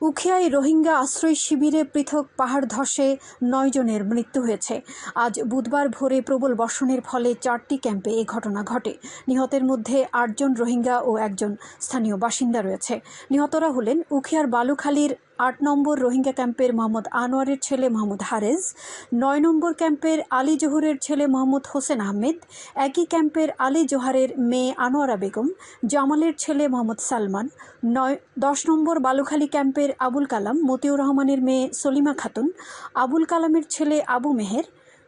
উখিয়ায় রোহিঙ্গা আশ্রয় শিবিরে পৃথক পাহাড় ধসে নয়জনের মৃত্যু হয়েছে। আজ বুধবার ভোরে প্রবল বর্ষণের ফলে চারটি ক্যাম্পে এ ঘটনা ঘটে। নিহতের মধ্যে আটজন রোহিঙ্গা ও একজন স্থানীয় বাসিন্দা রয়েছে। নিহতরা হলেন উখিয়ার বালুখালীর আট নম্বর রোহিঙ্গা ক্যাম্পের মোহাম্মদ আনোয়ারের ছেলে মোহাম্মদ হারেজ, নয় নম্বর ক্যাম্পের আলী জহুরের ছেলে মোহাম্মদ হোসেন আহমেদ, একই ক্যাম্পের আলী জোহারের মেয়ে আনোয়ারা বেগম, জামালের ছেলে মোহাম্মদ সালমান, নয়, দশ নম্বর বালুখালী ক্যাম্পের আবুল কালাম, মতিউর রহমানের মেয়ে সলিমা খাতুন, আবুল কালামের ছেলে আবু মেহের,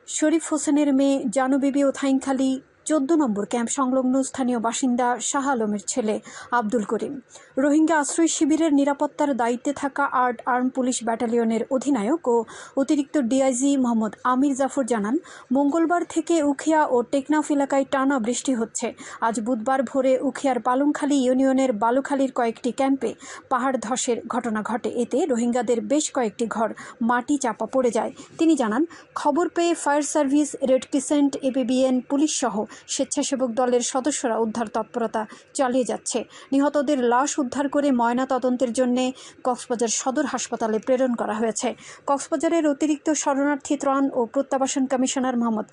শরীফ হোসেনের মেয়ে জানু বিবি ও থাইংখালী চোদ্দ নম্বর ক্যাম্প সংলগ্ন স্থানীয় বাসিন্দা শাহ আলমের ছেলে আব্দুল করিম। রোহিঙ্গা আশ্রয় শিবিরের নিরাপত্তার দায়িত্বে থাকা আর্ট আর্ম পুলিশ ব্যাটালিয়নের অধিনায়ক ও অতিরিক্ত ডিআইজি মোহাম্মদ আমির জাফর জানান, মঙ্গলবার থেকে উখিয়া ও টেকনাফ এলাকায় টানা বৃষ্টি হচ্ছে। আজ বুধবার ভোরে উখিয়ার পালংখালী ইউনিয়নের বালুখালীর কয়েকটি ক্যাম্পে পাহাড় ধসের ঘটনা ঘটে। এতে রোহিঙ্গাদের বেশ কয়েকটি ঘর মাটি চাপা পড়ে যায়। তিনি জানান, খবর পেয়ে fire service, red crescent, APBN, police সহ স্বেচ্ছাসেবক দলের সদস্যরা উদ্ধার তৎপরতা চালিয়ে যাচ্ছে। নিহতদের লাশ উদ্ধার করে ময়না তদন্তের জন্য কক্সবাজার সদর হাসপাতালে প্রেরণ করা হয়েছে। কক্সবাজারের অতিরিক্ত শরণার্থী ত্রাণ ও প্রত্যাবাসন কমিশনার মোহাম্মদ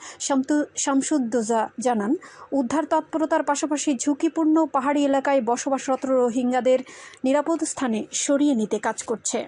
শামসুদ্দোজা জানান, উদ্ধার তৎপরতার পাশাপাশি ঝুঁকিপূর্ণ পাহাড়ি এলাকায় বসবাসরত রোহিঙ্গাদের নিরাপদ স্থানে সরিয়ে নিতে কাজ করছে।